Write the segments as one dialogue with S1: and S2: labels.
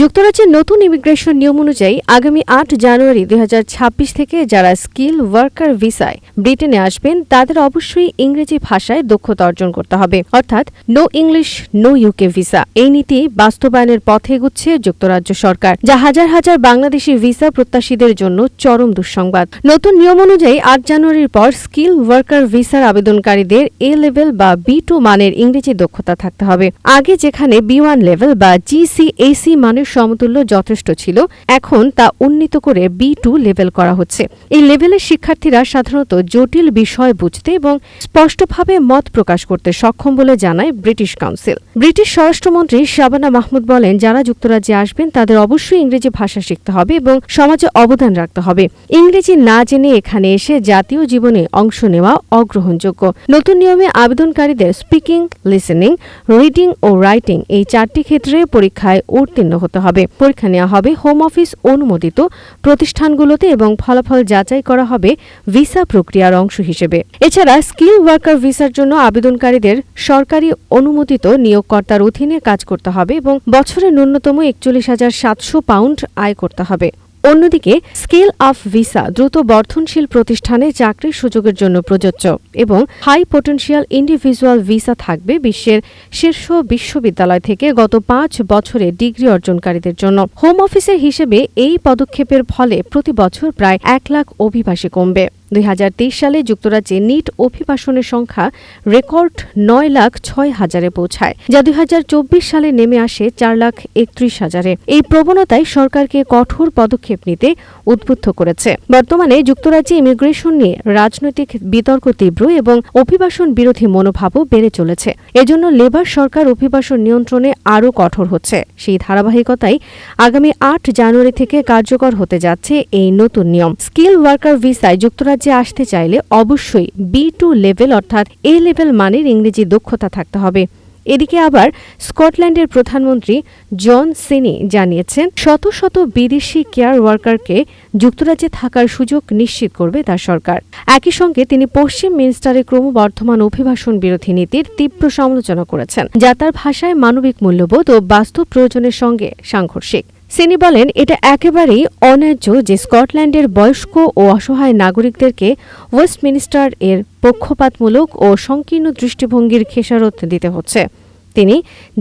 S1: যুক্তরাজ্যের নতুন ইমিগ্রেশন নিয়ম অনুযায়ী আগামী আট জানুয়ারি দু হাজার ছাব্বিশ থেকে যারা স্কিল ওয়ার্কার ভিসায় ব্রিটেনে আসবেন, তাদের অবশ্যই ইংরেজি ভাষায় দক্ষতা অর্জন করতে হবে। অর্থাৎ, no English, no UK visa. এই নীতি বাস্তবায়নের পথে এগুচ্ছে যুক্তরাজ্য সরকার, যা হাজার হাজার বাংলাদেশি ভিসা প্রত্যাশীদের জন্য চরম দুঃসংবাদ। নতুন নিয়ম অনুযায়ী আট জানুয়ারির পর স্কিল ওয়ার্কার ভিসার আবেদনকারীদের এ লেভেল বা বি টু মানের ইংরেজি দক্ষতা থাকতে হবে। আগে যেখানে বি ওয়ান লেভেল বা জিসিএসি মানের সমতুল্য যথেষ্ট ছিল। এখন তা উন্নীত করে বি টু লেভেল করা হচ্ছে। এই লেভেলের শিক্ষার্থীরা সাধারণত জটিল বিষয় বুঝতে এবং স্পষ্টভাবে মত প্রকাশ করতে সক্ষম বলে জানায় ব্রিটিশ কাউন্সিল ব্রিটিশ স্বরাষ্ট্রমন্ত্রী শাবানা মাহমুদ বলেন, যারা যুক্তরাজ্যে আসবেন, তাদের অবশ্যই ইংরেজি ভাষা শিখতে হবে এবং সমাজে অবদান রাখতে হবে। ইংরেজি না জেনে এখানে এসে জাতীয় জীবনে অংশ নেওয়া অগ্রহণযোগ্য। নতুন নিয়মে আবেদনকারীদের স্পিকিং, লিসেনিং, রিডিং ও রাইটিং এই চারটি ক্ষেত্রে পরীক্ষায় উত্তীর্ণ হতে হবে। পরীক্ষা নেওয়া হবে। হোম অফিস অনুমোদিত প্রতিষ্ঠানগুলোতে এবং ফলাফল যাচাই করা হবে ভিসা প্রক্রিয়ার অংশ হিসেবে। এছাড়া স্কিল ওয়ার্কার ভিসার জন্য আবেদনকারীদের সরকারি অনুমোদিত নিয়োগকর্তার অধীনে কাজ করতে হবে এবং বছরে ন্যূনতম একচল্লিশ হাজার সাতশো পাউন্ড আয় করতে হবে। অন্যদিকে, স্কেল অফ ভিসা দ্রুত বর্ধনশীল প্রতিষ্ঠানে চাকরির সুযোগের জন্য প্রযোজ্য এবং হাই পোটেন্সিয়াল ইন্ডিভিজুয়াল ভিসা থাকবে বিশ্বের শীর্ষ বিশ্ববিদ্যালয় থেকে গত পাঁচ বছরে ডিগ্রি অর্জনকারীদের জন্য। হোম অফিসের হিসেবে এই পদক্ষেপের ফলে প্রতি বছর প্রায় এক লাখ অভিবাসী কমবে। দুই সালে যুক্তরাজ্যে নিট অভিবাসনের সংখ্যা রেকর্ড নয় লাখ ছয় হাজারে পৌঁছায়, যা দুই হাজার চব্বিশ সালে নেমে আসে চার লাখ একত্রিশ হাজারে। এই প্রবণতায় সরকারকে কঠোর পদক্ষেপ নিতে উদ্বুদ্ধ করেছে। বর্তমানে যুক্তরাজ্যে ইমিগ্রেশন নিয়ে রাজনৈতিক বিতর্ক তীব্র এবং অভিবাসন বিরোধী মনোভাবও বেড়ে চলেছে। এজন্য লেবার সরকার অভিবাসন নিয়ন্ত্রণে আরও কঠোর হচ্ছে। সেই ধারাবাহিকতায় আগামী আট জানুয়ারি থেকে কার্যকর হতে যাচ্ছে এই নতুন নিয়ম। স্কিল ওয়ার্কার ভিসায় যুক্তরাজ্য যুক্তরাজ্যে আসতে চাইলে অবশ্যই বি টু লেভেল অর্থাৎ এ লেভেল মানের ইংরেজি দক্ষতা থাকতে হবে। এদিকে আবার স্কটল্যান্ডের প্রধানমন্ত্রী জন সিনি জানিয়েছেন, শত শত বিদেশি কেয়ার ওয়ার্কারকে যুক্তরাজ্যে থাকার সুযোগ নিশ্চিত করবে তার সরকার। একই সঙ্গে তিনি পশ্চিম মিনিস্টারে ক্রমবর্ধমান অভিবাসন বিরোধী নীতির তীব্র সমালোচনা করেছেন, যা তার ভাষায় মানবিক মূল্যবোধ ও বাস্তব প্রয়োজনের সঙ্গে সাংঘর্ষিক। সিনি বলেন, এটা একেবারেই অন্যায্য যে স্কটল্যান্ডের বয়স্ক ও অসহায় নাগরিকদেরকে ওয়েস্টমিনিস্টার এর পক্ষপাতমূলক ও সংকীর্ণ দৃষ্টিভঙ্গির খেসারত দিতে হচ্ছে। তিনি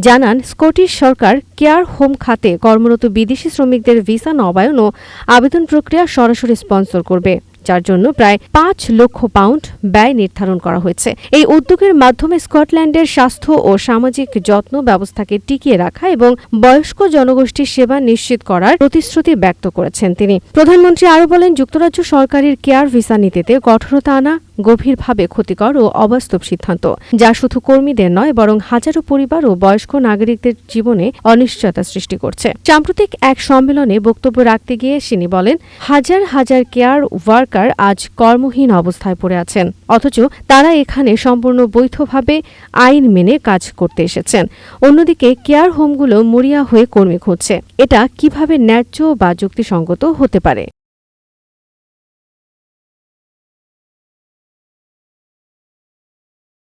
S1: জানান, স্কটিশ সরকার কেয়ার হোম খাতে কর্মরত বিদেশি শ্রমিকদের ভিসা নবায়ন ও আবেদন প্রক্রিয়া সরাসরি স্পন্সর করবে। যার জন্য প্রায় পাঁচ লক্ষ পাউন্ড ব্যয় নির্ধারণ করা হয়েছে। এই উদ্যোগের মাধ্যমে স্কটল্যান্ডের স্বাস্থ্য ও সামাজিক যত্ন ব্যবস্থাকে টিকিয়ে রাখা এবং বয়স্ক জনগোষ্ঠীর সেবা নিশ্চিত করার প্রতিশ্রুতি ব্যক্ত করেছেন তিনি। প্রধানমন্ত্রী আরও বলেন, যুক্তরাজ্য সরকারের কেয়ার ভিসা নীতিতে কঠোরতা আনা গভীরভাবে ক্ষতিকর ও অবাস্তব সিদ্ধান্ত, যা শুধু কর্মীদের নয়, বরং হাজারো পরিবার ও বয়স্ক নাগরিকদের জীবনে অনিশ্চয়তা সৃষ্টি করছে। সাম্প্রতিক এক সম্মেলনে বক্তব্য রাখতে গিয়ে সিনি বলেন, হাজার হাজার কেয়ার ওয়ার্কার আজ কর্মহীন অবস্থায় পড়ে আছেন, অথচ তারা এখানে সম্পূর্ণ বৈধভাবে আইন মেনে কাজ করতে এসেছেন। অন্যদিকে কেয়ার হোমগুলো মরিয়া হয়ে কর্মী খুঁজছে। এটা কীভাবে ন্যায্য বা যুক্তিসঙ্গত হতে পারে?